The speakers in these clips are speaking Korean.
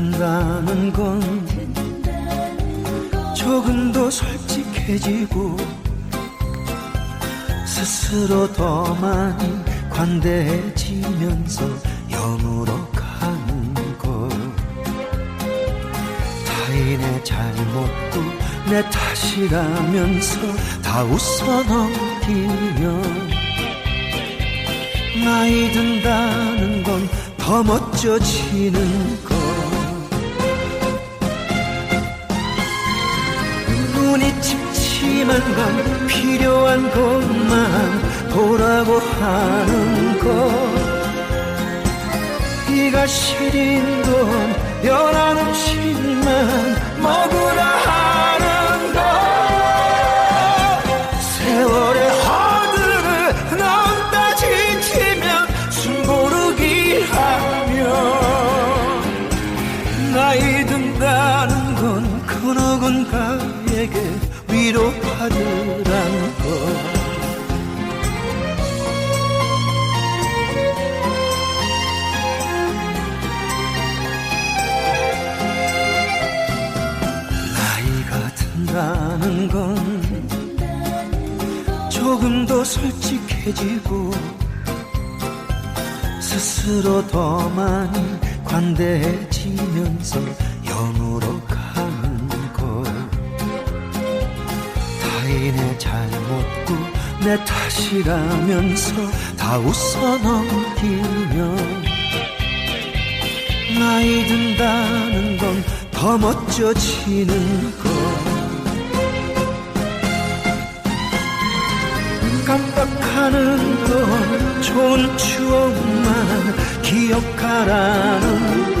같은다는 건 조금 더 솔직해지고 스스로 더 많이 관대해지면서 여물어 타인의 잘못도 내 탓이라면서 다 웃어 넘기며 나이 든다는 건 더 멋져지는 것. 눈이 침침한 건 필요 시린 건 연한 음식만 먹으라 하는 것. 세월의 허들을 넘다 지치면 숨 고르기 하며 나이 든다는 건 그 누군가에게 위로받으라는 것 건 조금 더 솔직해지고 스스로 더 많이 관대해지면서 영으로 가는 것 타인의 잘못도 내 탓이라면서 다 웃어 넘기며 나이 든다는 건 더 멋져지는 것 좋은 추억만 기억하라는 것.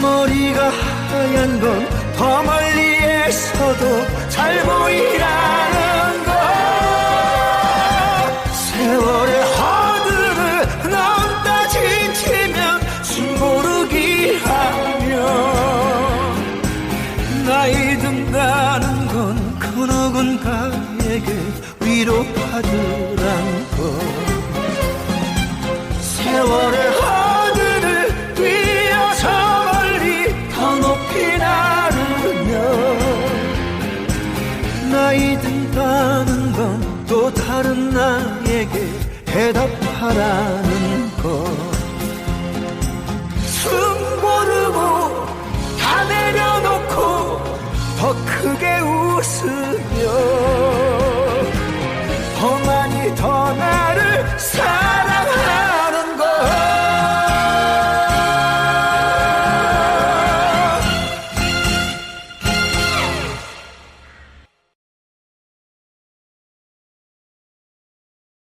머리가 하얀 건 더 멀리에서도 잘 보이라는 위로받으란 것. 세월의 하늘을 뛰어서 멀리 더 높이 나르며 나이 든다는 건 또 다른 나에게 대답하라는 것. 숨 고르고 다 내려놓고 더 크게 웃으며 더 많이 더 나를 사랑